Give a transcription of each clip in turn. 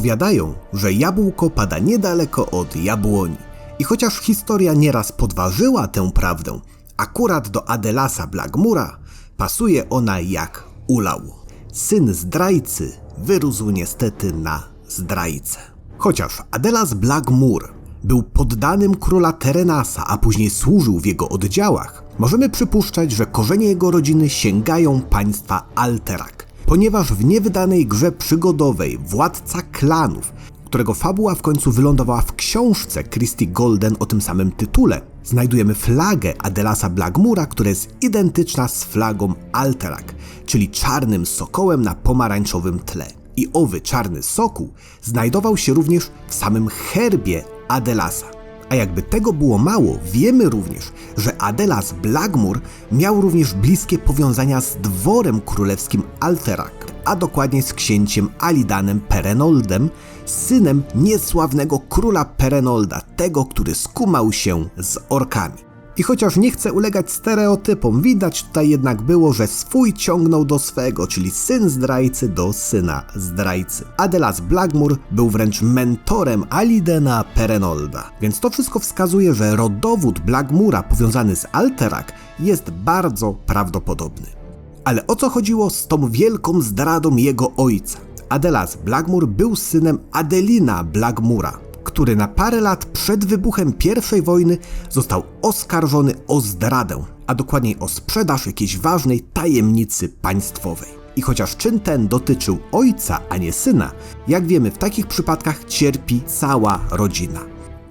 Powiadają, że jabłko pada niedaleko od jabłoni. I chociaż historia nieraz podważyła tę prawdę, akurat do Adelasa Blackmura pasuje ona jak ulał. Syn zdrajcy wyrósł niestety na zdrajcę. Chociaż Adelas Blackmur był poddanym króla Terenasa, a później służył w jego oddziałach, możemy przypuszczać, że korzenie jego rodziny sięgają państwa Alterak, ponieważ w niewydanej grze przygodowej Władca Klanów, którego fabuła w końcu wylądowała w książce Christie Golden o tym samym tytule, znajdujemy flagę Adelasa Blackmura, która jest identyczna z flagą Alterak, czyli czarnym sokołem na pomarańczowym tle. I owy czarny sokół znajdował się również w samym herbie Adelasa. A jakby tego było mało, wiemy również, że Adelas Blackmur miał również bliskie powiązania z dworem królewskim Alterak, a dokładnie z księciem Alidanem Perenoldem, synem niesławnego króla Perenolda, tego, który skumał się z orkami. I chociaż nie chcę ulegać stereotypom, widać tutaj jednak było, że swój ciągnął do swego, czyli syn zdrajcy do syna zdrajcy. Adelas Blackmur był wręcz mentorem Alidena Perenolda, więc to wszystko wskazuje, że rodowód Blackmura powiązany z Alterak jest bardzo prawdopodobny. Ale o co chodziło z tą wielką zdradą jego ojca? Adelas Blackmur był synem Adelina Blackmura, który na parę lat przed wybuchem I wojny został oskarżony o zdradę, a dokładniej o sprzedaż jakiejś ważnej tajemnicy państwowej. I chociaż czyn ten dotyczył ojca, a nie syna, jak wiemy, w takich przypadkach cierpi cała rodzina.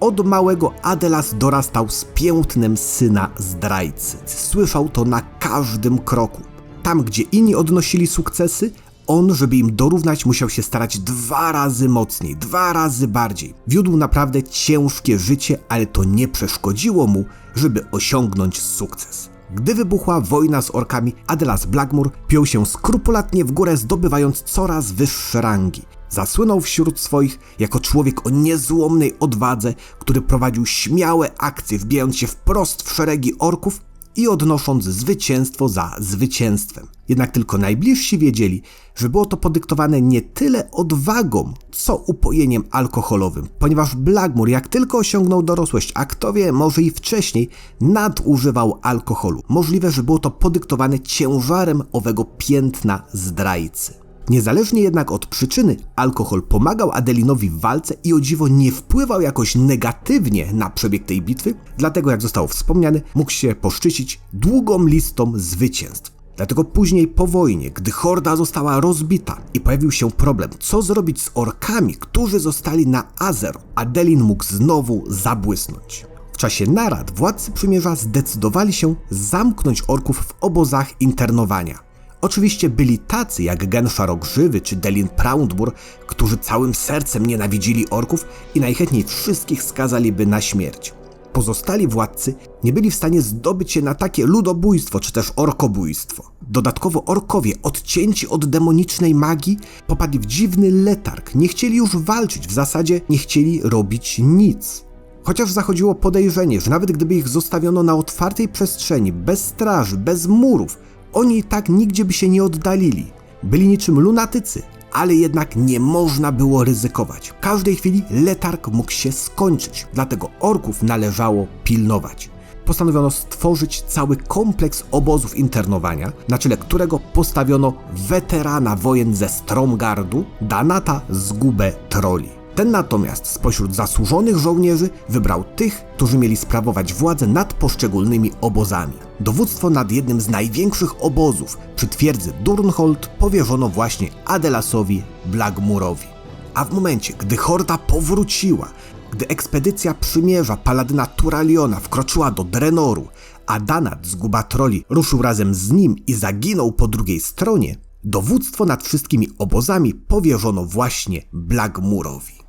Od małego Adelas dorastał z piętnem syna zdrajcy. Słyszał to na każdym kroku. Tam, gdzie inni odnosili sukcesy, on, żeby im dorównać, musiał się starać dwa razy mocniej, dwa razy bardziej. Wiódł naprawdę ciężkie życie, ale to nie przeszkodziło mu, żeby osiągnąć sukces. Gdy wybuchła wojna z orkami, Adelas Blackmur piął się skrupulatnie w górę, zdobywając coraz wyższe rangi. Zasłynął wśród swoich jako człowiek o niezłomnej odwadze, który prowadził śmiałe akcje, wbijając się wprost w szeregi orków i odnosząc zwycięstwo za zwycięstwem. Jednak tylko najbliżsi wiedzieli, że było to podyktowane nie tyle odwagą, co upojeniem alkoholowym, ponieważ Blackmur jak tylko osiągnął dorosłość, a kto wie, może i wcześniej, nadużywał alkoholu. Możliwe, że było to podyktowane ciężarem owego piętna zdrajcy. Niezależnie jednak od przyczyny, alkohol pomagał Adelinowi w walce i o dziwo nie wpływał jakoś negatywnie na przebieg tej bitwy, dlatego jak zostało wspomniane, mógł się poszczycić długą listą zwycięstw. Dlatego później po wojnie, gdy horda została rozbita i pojawił się problem, co zrobić z orkami, którzy zostali na Azer, Adelin mógł znowu zabłysnąć. W czasie narad władcy przymierza zdecydowali się zamknąć orków w obozach internowania. Oczywiście byli tacy jak Gensha Grzywy czy Delin Proudmoor, którzy całym sercem nienawidzili orków i najchętniej wszystkich skazaliby na śmierć. Pozostali władcy nie byli w stanie zdobyć się na takie ludobójstwo czy też orkobójstwo. Dodatkowo orkowie, odcięci od demonicznej magii, popadli w dziwny letarg, nie chcieli już walczyć, w zasadzie nie chcieli robić nic. Chociaż zachodziło podejrzenie, że nawet gdyby ich zostawiono na otwartej przestrzeni, bez straży, bez murów, oni i tak nigdzie by się nie oddalili. Byli niczym lunatycy, ale jednak nie można było ryzykować. W każdej chwili letarg mógł się skończyć, dlatego orków należało pilnować. Postanowiono stworzyć cały kompleks obozów internowania, na czele którego postawiono weterana wojen ze Stromgardu, Danata Zgubę Troli. Ten natomiast spośród zasłużonych żołnierzy wybrał tych, którzy mieli sprawować władzę nad poszczególnymi obozami. Dowództwo nad jednym z największych obozów przy twierdzy Durnhold powierzono właśnie Adelasowi Blagmurowi. A w momencie, gdy horda powróciła, gdy ekspedycja przymierza paladyna Turaliona wkroczyła do Drenoru, a Danat z Gubatroli ruszył razem z nim i zaginął po drugiej stronie, dowództwo nad wszystkimi obozami powierzono właśnie Blagmurowi.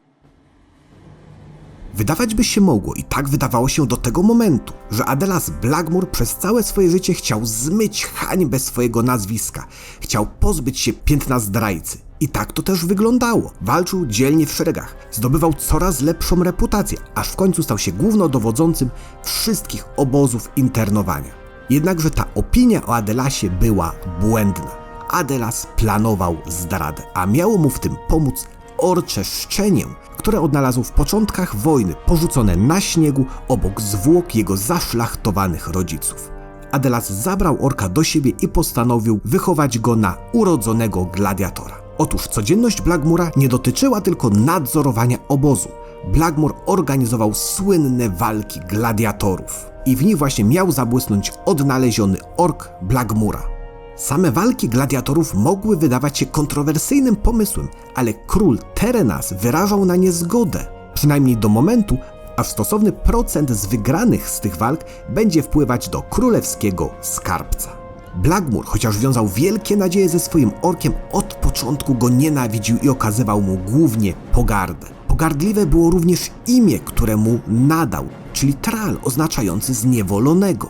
Wydawać by się mogło, i tak wydawało się do tego momentu, że Adelas Blackmore przez całe swoje życie chciał zmyć hańbę swojego nazwiska, chciał pozbyć się piętna zdrajcy. I tak to też wyglądało. Walczył dzielnie w szeregach, zdobywał coraz lepszą reputację, aż w końcu stał się głównodowodzącym wszystkich obozów internowania. Jednakże ta opinia o Adelasie była błędna. Adelas planował zdradę, a miało mu w tym pomóc orcze szczenię, które odnalazł w początkach wojny, porzucone na śniegu obok zwłok jego zaszlachtowanych rodziców. Adelas zabrał orka do siebie i postanowił wychować go na urodzonego gladiatora. Otóż codzienność Blagmura nie dotyczyła tylko nadzorowania obozu. Blagmur organizował słynne walki gladiatorów i w nich właśnie miał zabłysnąć odnaleziony ork Blagmura. Same walki gladiatorów mogły wydawać się kontrowersyjnym pomysłem, ale król Terenas wyrażał na nie zgodę, przynajmniej do momentu, aż stosowny procent z wygranych z tych walk będzie wpływać do królewskiego skarbca. Blagmur, chociaż wiązał wielkie nadzieje ze swoim orkiem, od początku go nienawidził i okazywał mu głównie pogardę. Pogardliwe było również imię, które mu nadał, czyli Tral, oznaczający zniewolonego.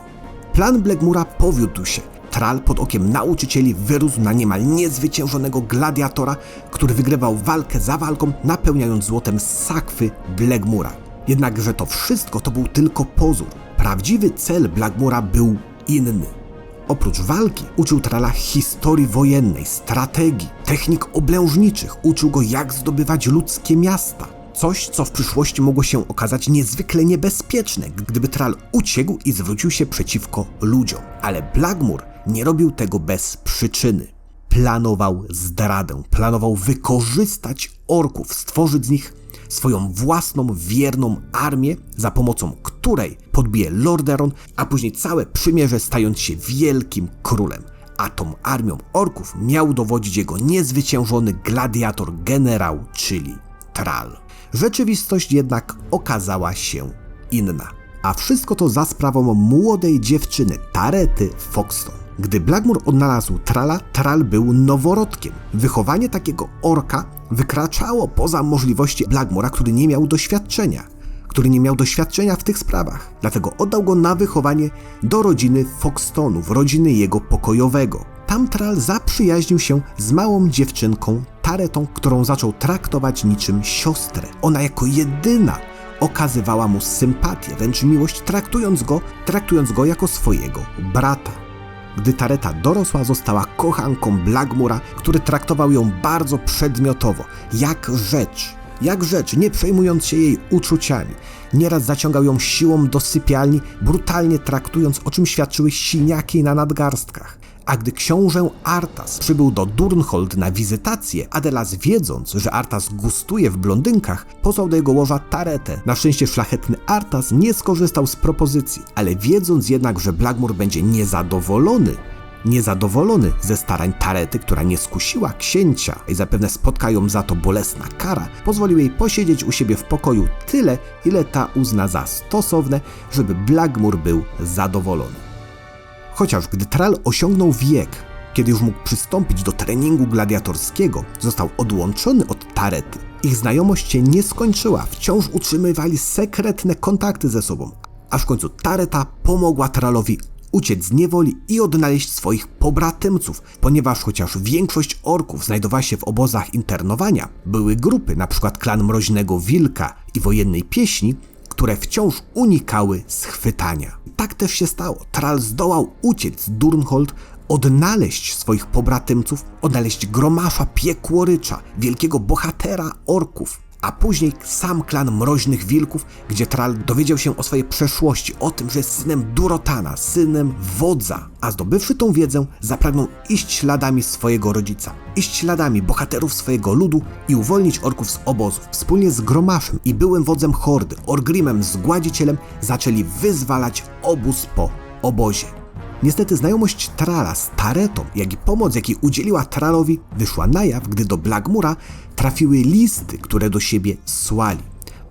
Plan Blackmura powiódł się. Tral pod okiem nauczycieli wyrósł na niemal niezwyciężonego gladiatora, który wygrywał walkę za walką, napełniając złotem sakwy Blackmura. Jednakże to wszystko to był tylko pozór. Prawdziwy cel Blackmura był inny. Oprócz walki uczył Trala historii wojennej, strategii, technik oblężniczych, uczył go jak zdobywać ludzkie miasta. Coś, co w przyszłości mogło się okazać niezwykle niebezpieczne, gdyby Tral uciekł i zwrócił się przeciwko ludziom. Ale Blackmur nie robił tego bez przyczyny. Planował zdradę, planował wykorzystać orków, stworzyć z nich swoją własną wierną armię, za pomocą której podbije Lordaeron, a później całe przymierze stając się wielkim królem. A tą armią orków miał dowodzić jego niezwyciężony gladiator generał, czyli Tral. Rzeczywistość jednak okazała się inna. A wszystko to za sprawą młodej dziewczyny Tarety Foxton. Gdy Blackmore odnalazł Trala, Tral był noworodkiem. Wychowanie takiego orka wykraczało poza możliwości Blackmora, który nie miał doświadczenia. Który nie miał doświadczenia w tych sprawach. Dlatego oddał go na wychowanie do rodziny Foxtonów, rodziny jego pokojowego. Tam Tral zaprzyjaźnił się z małą dziewczynką Taretą, którą zaczął traktować niczym siostrę. Ona jako jedyna okazywała mu sympatię, wręcz miłość, traktując go, traktując go jako swojego brata. Gdy Tareta dorosła, została kochanką Blagmura, który traktował ją bardzo przedmiotowo, jak rzecz. Jak rzecz, nie przejmując się jej uczuciami. Nieraz zaciągał ją siłą do sypialni, brutalnie traktując, o czym świadczyły siniaki na nadgarstkach. A gdy książę Artas przybył do Durnhold na wizytację, Adelas wiedząc, że Artas gustuje w blondynkach, posłał do jego łoża Taretę. Na szczęście szlachetny Artas nie skorzystał z propozycji, ale wiedząc jednak, że Blagmur będzie niezadowolony, Niezadowolony ze starań Tarety, która nie skusiła księcia i zapewne spotka ją za to bolesna kara, pozwolił jej posiedzieć u siebie w pokoju tyle, ile ta uzna za stosowne, żeby Blagmur był zadowolony. Chociaż gdy Tral osiągnął wiek, kiedy już mógł przystąpić do treningu gladiatorskiego, został odłączony od Tarety. Ich znajomość się nie skończyła, wciąż utrzymywali sekretne kontakty ze sobą, aż w końcu Tareta pomogła Tralowi uciec z niewoli i odnaleźć swoich pobratymców, ponieważ chociaż większość orków znajdowała się w obozach internowania, były grupy, np. klan Mroźnego Wilka i Wojennej Pieśni, które wciąż unikały schwytania. Tak też się stało. Tral zdołał uciec z Durnhold, odnaleźć swoich pobratymców, odnaleźć Gromasza Piekłorycza, wielkiego bohatera orków, a później sam klan Mroźnych Wilków, gdzie Tral dowiedział się o swojej przeszłości, o tym, że jest synem Durotana, synem wodza, a zdobywszy tą wiedzę, zapragnął iść śladami swojego rodzica, iść śladami bohaterów swojego ludu i uwolnić orków z obozów. Wspólnie z Gromaszem i byłym wodzem hordy, Orgrimem Zgładzicielem, zaczęli wyzwalać obóz po obozie. Niestety znajomość Trala z Taretą, jak i pomoc, jakiej udzieliła Tralowi, wyszła na jaw, gdy do Blagmura trafiły listy, które do siebie słali.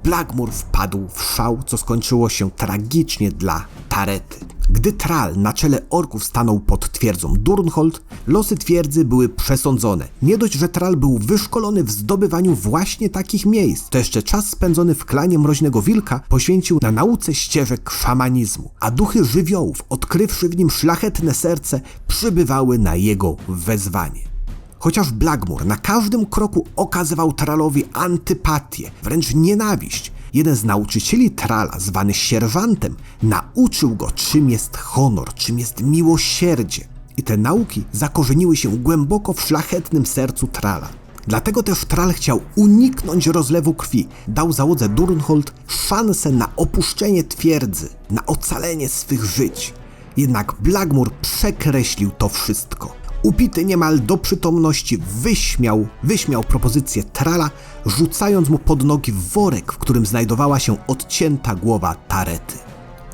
Blagmur wpadł w szał, co skończyło się tragicznie dla Tarety. Gdy Tral na czele orków stanął pod twierdzą Durnhold, losy twierdzy były przesądzone. Nie dość, że Tral był wyszkolony w zdobywaniu właśnie takich miejsc, to jeszcze czas spędzony w klanie Mroźnego Wilka poświęcił na nauce ścieżek szamanizmu, a duchy żywiołów, odkrywszy w nim szlachetne serce, przybywały na jego wezwanie. Chociaż Blackmore na każdym kroku okazywał Tralowi antypatię, wręcz nienawiść, jeden z nauczycieli Trala, zwany sierżantem, nauczył go, czym jest honor, czym jest miłosierdzie. I te nauki zakorzeniły się głęboko w szlachetnym sercu Trala. Dlatego też Tral chciał uniknąć rozlewu krwi. Dał załodze Durnhold szansę na opuszczenie twierdzy, na ocalenie swych żyć. Jednak Blagmur przekreślił to wszystko. Upity niemal do przytomności wyśmiał, wyśmiał propozycję Trala, rzucając mu pod nogi worek, w którym znajdowała się odcięta głowa Tarety.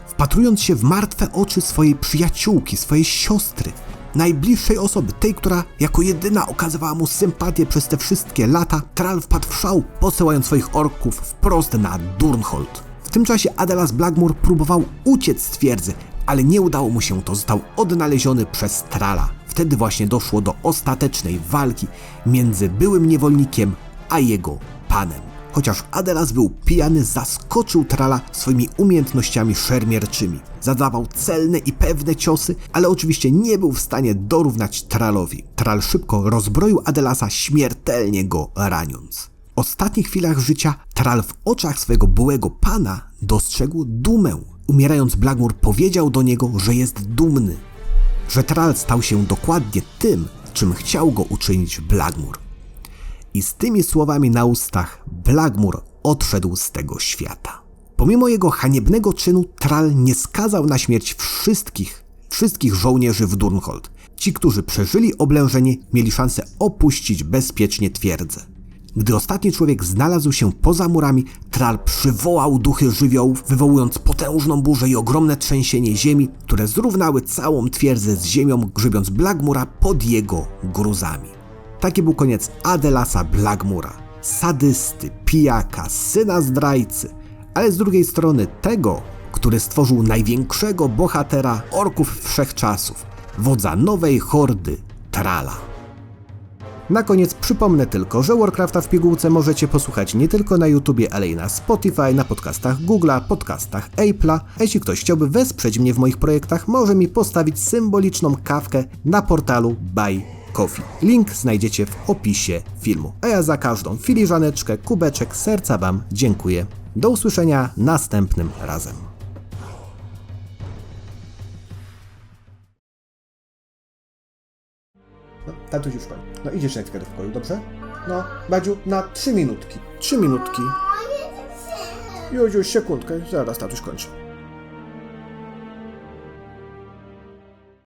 Wpatrując się w martwe oczy swojej przyjaciółki, swojej siostry, najbliższej osoby, tej, która jako jedyna okazywała mu sympatię przez te wszystkie lata, Tral wpadł w szał, posyłając swoich orków wprost na Durnhold. W tym czasie Adelas Blagmur próbował uciec z twierdzy, ale nie udało mu się to, został odnaleziony przez Trala. Wtedy właśnie doszło do ostatecznej walki między byłym niewolnikiem a jego panem. Chociaż Adelas był pijany, zaskoczył Trala swoimi umiejętnościami szermierczymi. Zadawał celne i pewne ciosy, ale oczywiście nie był w stanie dorównać Tralowi. Tral szybko rozbroił Adelasa, śmiertelnie go raniąc. W ostatnich chwilach życia Tral w oczach swojego byłego pana dostrzegł dumę. Umierając Blagmur powiedział do niego, że jest dumny, że Tral stał się dokładnie tym, czym chciał go uczynić Blagmur. I z tymi słowami na ustach Blagmur odszedł z tego świata. Pomimo jego haniebnego czynu, Tral nie skazał na śmierć wszystkich, wszystkich żołnierzy w Durnhold. Ci, którzy przeżyli oblężenie, mieli szansę opuścić bezpiecznie twierdzę. Gdy ostatni człowiek znalazł się poza murami, Tral przywołał duchy żywiołów, wywołując potężną burzę i ogromne trzęsienie ziemi, które zrównały całą twierdzę z ziemią, grzybiąc Blagmura pod jego gruzami. Taki był koniec Adelasa Blagmura, sadysty, pijaka, syna zdrajcy, ale z drugiej strony tego, który stworzył największego bohatera orków wszechczasów, wodza nowej hordy Trala. Na koniec przypomnę tylko, że Warcrafta w pigułce możecie posłuchać nie tylko na YouTubie, ale i na Spotify, na podcastach Google'a, podcastach Apple'a. Jeśli ktoś chciałby wesprzeć mnie w moich projektach, może mi postawić symboliczną kawkę na portalu Buy Coffee. Link znajdziecie w opisie filmu. A ja za każdą filiżaneczkę, kubeczek serca Wam dziękuję. Do usłyszenia następnym razem. No, tatuś już koń. No idziesz jak w pokoju, dobrze? No, Badziu, na trzy minutki. Trzy minutki. Już, już, sekundkę, zaraz tatuś kończy.